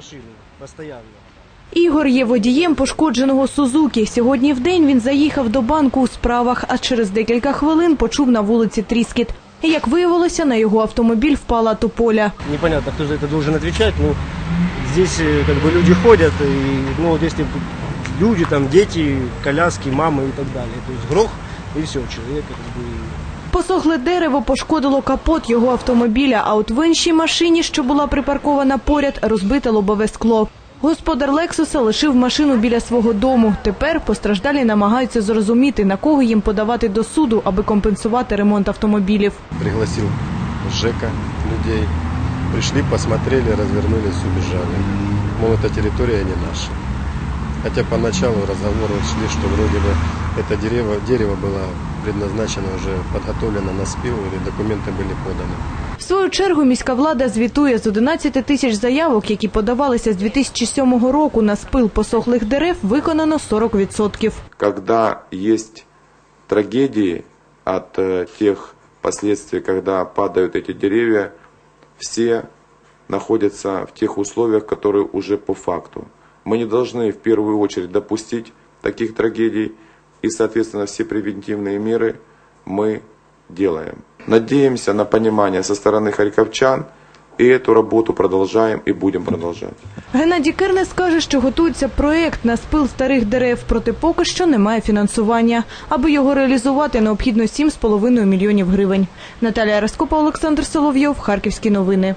машину постоянно. Ігор є водієм пошкодженого Сузуки. Сьогодні в день він заїхав до банку у справах, а через декілька хвилин почув на вулиці тріскіт. І, як виявилося, на його автомобіль впала тополя. Непонятно, кто за это должен отвечать, но здесь э, как бы люди ходят, и, ну, вот если люди, там, дети, коляски, мамы и так далее. То есть грох, и все, человек как бы Посохле дерево пошкодило капот його автомобіля, а от в іншій машині, що була припаркована поряд, розбите лобове скло. Господар Лексуса лишив машину біля свого дому. Тепер постраждалі намагаються зрозуміти, на кого їм подавати до суду, аби компенсувати ремонт автомобілів. пригласил ЖЭКа людей. Пришли, посмотрели, развернулись, убежали. Мол, эта территория не наша. Хотя поначалу разговоры шли, что вроде бы это дерево, дерево было предназначено уже подготовлено на спил или документы были поданы. В свою чергу міська влада звітує з 11 тисяч заявок, які подавалися з 2007 року на спил посохлих дерев, виконано 40%. когда есть трагедии от э, тех последствий, когда падают эти деревья, все находятся в тех условиях, которые уже по факту. Мы не должны в первую очередь допустить таких трагедий, и, соответственно, все превентивные меры мы делаем. Надеемся на понимание со стороны харьковчан, и эту работу продолжаем и будем продолжать. Геннадій Кернес каже, що готується проєкт на спил старих дерев, проте поки що немає фінансування. Аби його реалізувати, необхідно 7,5 мільйонів гривень. Наталія Раскопа, Олександр Соловйов, Харківські новини.